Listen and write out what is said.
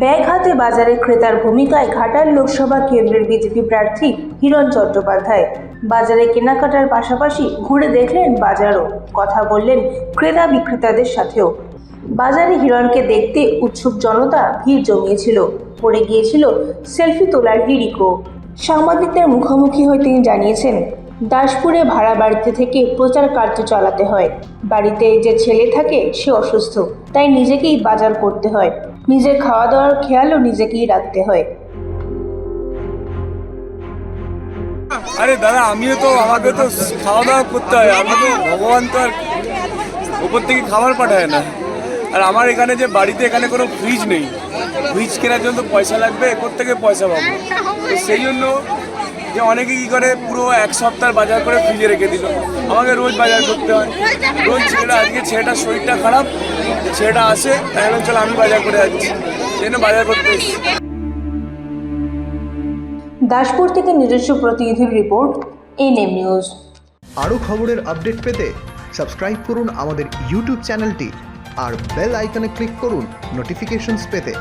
Bag হাতে বাজারে ক্রেতার ভূমিকায় ঘাটাল লোকসভা কেন্দ্রের বিজেপি প্রার্থী হিরণ চট্টোপাধ্যায়। বাজারে কেনাকাটার পাশাপাশি ঘুরে দেখলেন বাজারও। কথা বললেন ক্রেতা বিক্রেতাদের সাথেও। বাজারে হিরণকে দেখতে উৎসুক জনতা ভিড় জমিয়েছিল। পড়ে গিয়েছিল সেলফি তোলার হিড়িকও। সাংবাদিকদের মুখোমুখি হয়ে তিনি জানিয়েছেন, দাসপুরে ভাড়া বাড়িতে থেকে প্রচার কার্য চালাতে হয়। বাড়িতে যে ছেলে থাকে সে অসুস্থ, তাই নিজেকেই বাজার করতে হয়। নিজের খাওয়া দাওয়ার খেয়ালও নিজেকেই রাখতে হয়। আরে দাদা, আমিও তো আমাকে তো খাওয়া দাওয়া করতে হয়। আমাকে ভগবান তো আর উপর থেকে খাবার পাঠায় না। আর আমার এখানে যে বাড়িতে এখানে কোনো ফ্রিজ নেই। ফ্রিজ কেনার জন্য পয়সা লাগবে থেকে পয়সা পাবো? সেই জন্য যে অনেকে কী করে পুরো এক সপ্তাহ বাজার করে ফ্রিজে রেখে দিল। আমাকে রোজ বাজার করতে হয়। রোজ ছেলেটা আজকে ছেলেটার শরীরটা খারাপ ছেলেটা আসে তাই বললাম, চলো আমি বাজার করে যাচ্ছি সেই জন্য বাজার করতে এসেছি। দাসপুর থেকে নিজস্ব প্রতিনিধির রিপোর্ট এনএম নিউজ। আরও খবরের আপডেট পেতে সাবস্ক্রাইব করুন আমাদের ইউটিউব চ্যানেলটি আর বেল আইকনে ক্লিক করুন নোটিফিকেশনস পেতে।